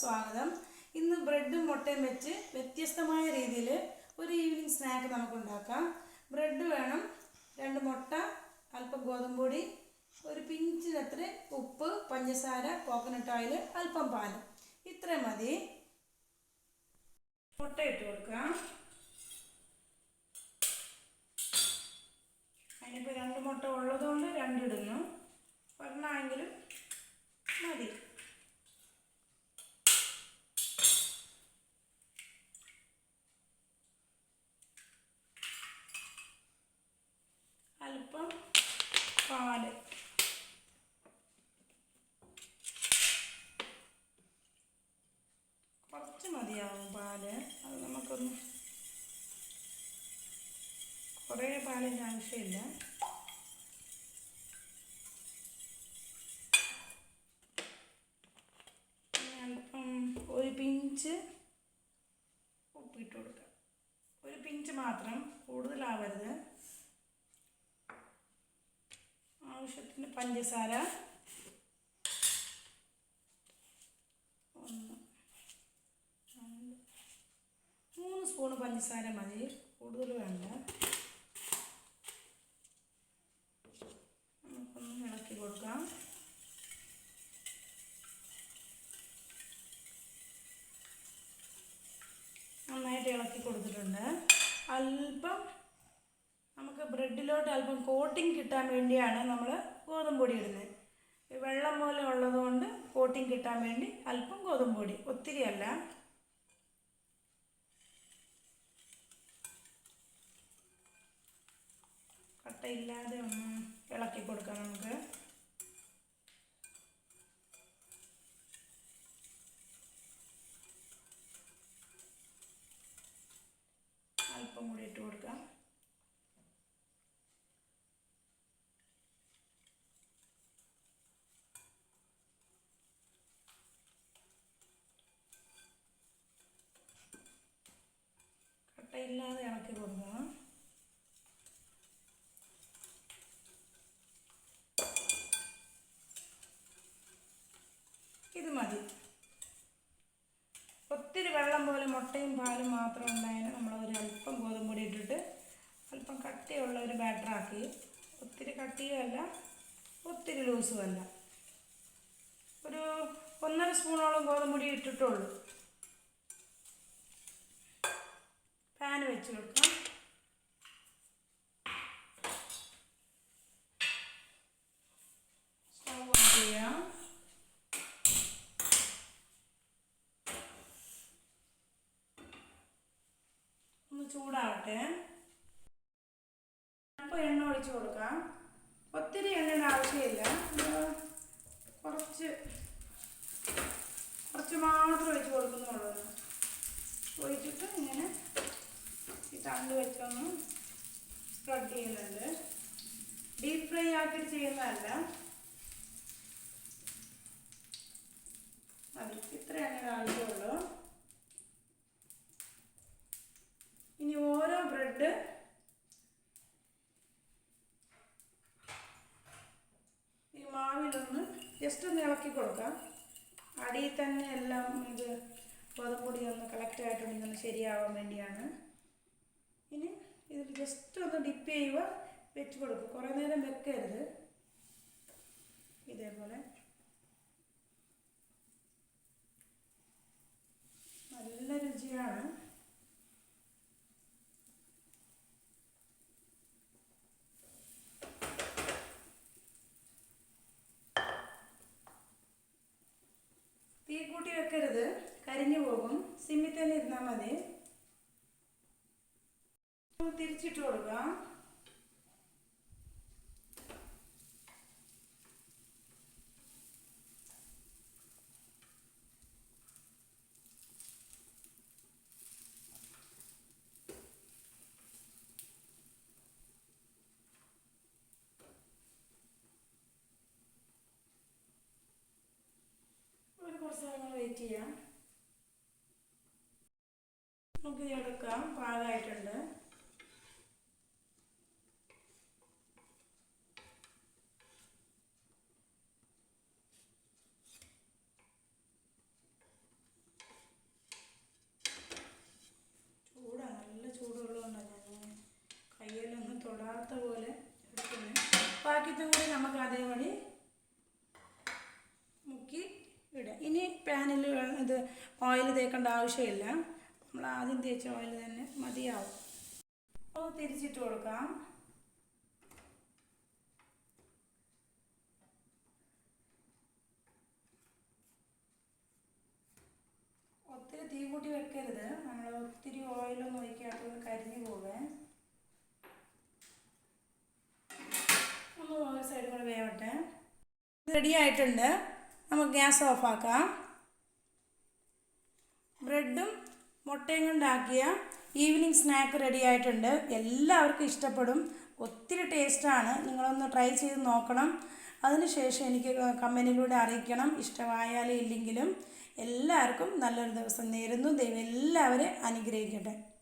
സ്വാഗതം. ഇന്ന് ബ്രെഡും മുട്ടയും വെച്ച് വ്യത്യസ്തമായ രീതിയിൽ ഒരു ഈവനിങ് സ്നാക്ക് നമുക്ക് ഉണ്ടാക്കാം ബ്രെഡ് വേണം രണ്ട് മുട്ട അല്പം ഗോതമ്പ് പൊടി ഒരു പിഞ്ചിനത്ര ഉപ്പ് പഞ്ചസാര കോക്കനട്ട് ഓയിൽ അല്പം പാൽ ഇത്രയും മതി. മുട്ട ഇട്ട് കൊടുക്കാം. അതിനിപ്പോൾ രണ്ട് മുട്ട ഉള്ളതുകൊണ്ട് രണ്ടിടുന്നു ഒരെണ്ണമെങ്കിലും മതി. അല്പം പാൽ കുറച്ച് മതിയാവും പാൽ. അത് നമുക്കൊന്ന് കുറേ പാലിന്റെ ആവശ്യമില്ല. അല്പം ഒരു പിഞ്ച് ഉപ്പിട്ട് കൊടുക്കാം. ഒരു പിഞ്ച് മാത്രം കൂടുതലാവരുത് ആവശ്യത്തിന് പഞ്ചസാര. ഒന്ന് മൂന്ന് സ്പൂണ് പഞ്ചസാര മതി. കൂടുതൽ വേണ്ട നമുക്കൊന്ന് ഇളക്കി കൊടുക്കാം നന്നായിട്ട് ഇളക്കി കൊടുത്തിട്ടുണ്ട് അല്പം ബ്രെഡിലോട്ട് അല്പം കോട്ടിങ് കിട്ടാൻ വേണ്ടിയാണ് നമ്മൾ ഗോതമ്പ് പൊടി ഇടുന്നത് വെള്ളം പോലെ ഉള്ളതുകൊണ്ട് കോട്ടിങ് കിട്ടാൻ വേണ്ടി അല്പം ഗോതമ്പ് പൊടി ഒത്തിരി അല്ല. കട്ടയില്ലാതെ ഒന്ന് ഇളക്കി കൊടുക്കാം നമുക്ക്. അല്പം കൂടി ഇട്ട് കൊടുക്കാം. കട്ടയില്ലാതെ ഇളക്കി കൊടുക്കണം. ഇത് മതി. ഒത്തിരി വെള്ളം പോലെ മുട്ടയും പാലും മാത്രം ഉണ്ടായതിന് നമ്മൾ ഒരു അല്പം ഗോതമ്പ് പൊടി ഇട്ടിട്ട് അല്പം കട്ടിയുള്ള ഒരു ബാറ്ററാക്കി ഒത്തിരി കട്ടിയുമല്ല ഒത്തിരി ലൂസുമല്ല ഒരു ഒന്നര സ്പൂണോളം ഗോതമ്പ് പൊടി ഇട്ടിട്ടുള്ളൂ പാൻ വെച്ച് കൊടുക്കാം. സ്റ്റൗ ഓൺ ചെയ്യാം ഒന്ന് ചൂടാവട്ടെ. അപ്പോൾ എണ്ണ ഒഴിച്ച് കൊടുക്കാം. ഒത്തിരി എണ്ണയുടെ ആവശ്യമില്ല. കുറച്ച് കുറച്ച് മാത്രം ഒഴിച്ച് കൊടുക്കുന്നുള്ളൂ. ഒഴിച്ചിട്ട് ഇങ്ങനെ തണ്ട് വെച്ചൊന്ന് സ്പ്രെഡ് ചെയ്യുന്നുണ്ട് ഡീപ് ഫ്രൈ ആക്കി ചെയ്യുന്നതല്ല. മതി ഇത്രയാണ് ഇത് ആവശ്യമുള്ളൂ. ഇനി ഓരോ ബ്രെഡ് ഈ മാവിലൊന്ന് ജസ്റ്റ് ഒന്ന് ഇളക്കി കൊടുക്കാം. അടിയിൽ തന്നെ എല്ലാം ഇത് ഗോതമ്പൊടി ഒന്ന് കളക്ട് ആയിട്ടുണ്ടെങ്കിൽ ശരിയാവാൻ വേണ്ടിയാണ്. ഇനി ഇതിൽ ജസ്റ്റ് ഒന്ന് ഡിപ്പ് ചെയ്യുക വെച്ച് കൊടുക്കും കുറേ നേരം വെക്കരുത്. ഇതേപോലെ. നല്ല രുചിയാണ്. തീ കൂട്ടി വെക്കരുത്. കരിഞ്ഞു പോകും. സിമ്മിൽ തന്നെ ഇരുന്നാൽ മതി. തിരിച്ചിട്ട് കൊടുക്കാം. കുറച്ച് നേരം വെയിറ്റ് ചെയ്യാം. നമുക്ക് ആവാത്ത പോലെ എടുക്കുന്നത് ബാക്കിയത്തും കൂടി നമുക്ക് അതേപടി മുക്കി ഇടുക ഇനി പാനിൽ ഇത് ഓയിൽ തേക്കേണ്ട ആവശ്യമില്ല. നമ്മൾ ആദ്യം തേച്ച ഓയിൽ തന്നെ മതിയാവും. അപ്പോൾ തിരിച്ചിട്ട് കൊടുക്കാം. ഒത്തിരി തീ കൂട്ടി വെക്കരുത്. നമ്മൾ ഒത്തിരി ഓയിലൊന്നും ഒഴിക്കാത്തത് കരിഞ്ഞു പോവേ. ഒരു സൈഡ് കൂടെ വേവട്ടെ. റെഡി ആയിട്ടുണ്ട്. നമുക്ക് ഗ്യാസ് ഓഫാക്കാം ബ്രെഡും മുട്ടയും കൊണ്ടാക്കിയ ഈവനിങ് സ്നാക്ക് റെഡി ആയിട്ടുണ്ട്. എല്ലാവർക്കും ഇഷ്ടപ്പെടും. ഒത്തിരി ടേസ്റ്റാണ് നിങ്ങളൊന്ന് ട്രൈ ചെയ്ത് നോക്കണം. അതിനുശേഷം എനിക്ക് കമ്പനിയിലൂടെ അറിയിക്കണം. ഇഷ്ടമായാലും ഇല്ലെങ്കിലും എല്ലാവർക്കും നല്ലൊരു ദിവസം നേരുന്നു. ദൈവം എല്ലാവരെയും അനുഗ്രഹിക്കട്ടെ.